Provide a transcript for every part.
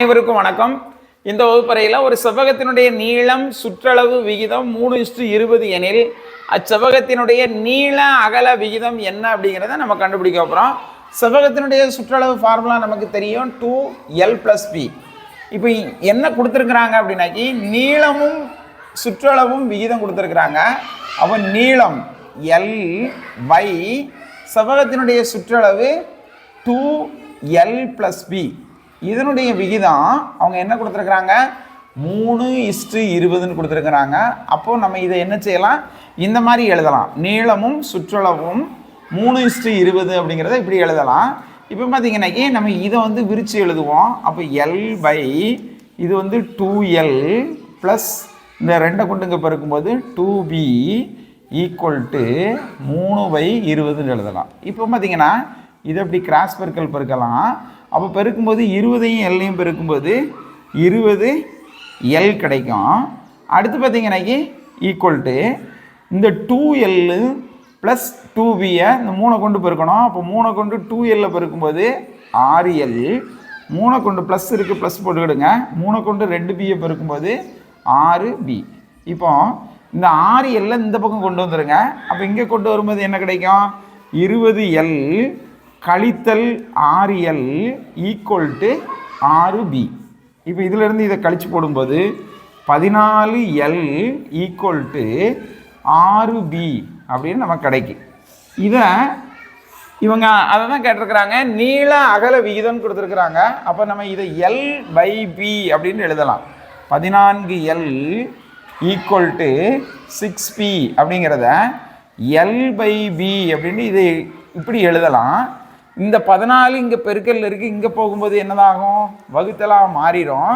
அனைவருக்கும் வணக்கம். இந்த வகுப்பறையில் ஒரு செவ்வகத்தினுடைய நீளம் சுற்றளவு விகிதம் மூணு இஸ்டு இருபது எனில் அச்செவ்வகத்தினுடைய நீள அகல விகிதம் என்ன அப்படிங்கிறத நம்ம கண்டுபிடிக்க போகிறோம் செவ்வகத்தினுடைய சுற்றளவு ஃபார்முலா நமக்கு தெரியும் டூ எல் ப்ளஸ் பி இப்போ என்ன கொடுத்துருக்குறாங்க அப்படின்னாக்கி நீளமும் சுற்றளவும் விகிதம் கொடுத்துருக்குறாங்க. அப்போ நீளம் எல் பை செவ்வகத்தினுடைய சுற்றளவு டூ எல் ப்ளஸ் பி இதனுடைய விகிதம் அவங்க என்ன கொடுத்துருக்குறாங்க? மூணு இஸ்டு இருபதுன்னு கொடுத்துருக்குறாங்க. அப்போது நம்ம இதை என்ன செய்யலாம்? இந்த மாதிரி எழுதலாம். நீளமும் சுற்றளவும் மூணு இஸ்டு இருபது அப்படிங்கிறத இப்படி எழுதலாம். இப்போ பார்த்தீங்கன்னாக்கி நம்ம இதை வந்து விரித்து எழுதுவோம்? அப்போ எல் பை இது வந்து டூ எல் ப்ளஸ் இந்த ரெண்டை கொண்டுங்க பிறக்கும்போது பெருக்கும்போது டூ பி ஈக்குவல் டு மூணு பை இருபதுன்னு எழுதலாம். இப்போ பார்த்தீங்கன்னா இதை அப்படி கிராஸ் பெருக்கல் பெருக்கலாம். அப்போ பெருக்கும்போது இருபதையும் எல்லையும் பெருக்கும்போது இருபது எல் கிடைக்கும். அடுத்து பார்த்தீங்கன்னாக்கி ஈக்குவல் டு இந்த டூ எல்லு ப்ளஸ் டூ பியை இந்த மூணை கொண்டு பெருக்கணும். அப்போ மூணை கொண்டு டூ எல்ல பெருக்கும்போது ஆறு எல் மூணை கொண்டு ப்ளஸ் இருக்குது ப்ளஸ் போட்டுக்கிடுங்க. மூணை கொண்டு ரெண்டு பியை பெருக்கும்போது ஆறு பி இப்போ இந்த ஆறு எல்லை இந்த பக்கம் கொண்டு வந்துடுங்க அப்போ இங்கே கொண்டு வரும்போது என்ன கிடைக்கும்? இருபது எல் கழித்தல் ஆறு ஈக்குவல் டு ஆறு பி இப்போ இதிலிருந்து இதை கழித்து போடும்போது பதினாலு எல் ஈக்குவல் டு ஆறு பி அப்படின்னு நமக்கு கிடைக்கும் இதை இவங்க அதை தான் கேட்டிருக்கிறாங்க. நீள அகல விகிதம்னு கொடுத்துருக்குறாங்க. அப்போ நம்ம இதை எல் பை பி அப்படின்னு எழுதலாம். பதினான்கு L equal to six B அப்படிங்கிறத எல் பை பி அப்படின்னு இதை இப்படி எழுதலாம். இந்த பதினாலு இங்கே பெருக்கல் இருக்குது இங்கே போகும்போது என்னதாகும்? வகுத்தலாக மாறிடும்.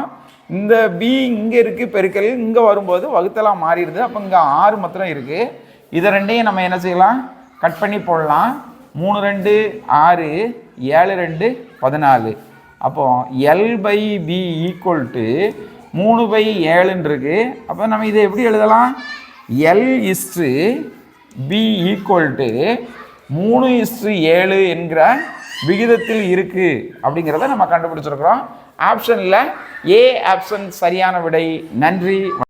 இந்த பி இங்கே இருக்குது பெருக்கல் இங்கே வரும்போது வகுத்தலாக மாறிடுது. அப்போ இங்கே ஆறு மாத்திரம் இருக்குது இதை ரெண்டையும் நம்ம என்ன செய்யலாம்? கட் பண்ணி போடலாம். மூணு ரெண்டு ஆறு ஏழு ரெண்டு பதினாலு. அப்போ L by B equal to மூணு பை ஏழுன்னு அப்போ நம்ம இதை எப்படி எழுதலாம்? L is to B equal to மூணு இஸ்டு ஏழு என்கிற விகிதத்தில் இருக்குது அப்படிங்கிறத நம்ம கண்டுபிடிச்சிருக்கிறோம். ஆப்ஷனில் ஏ ஆப்ஷன் சரியான விடை. நன்றி.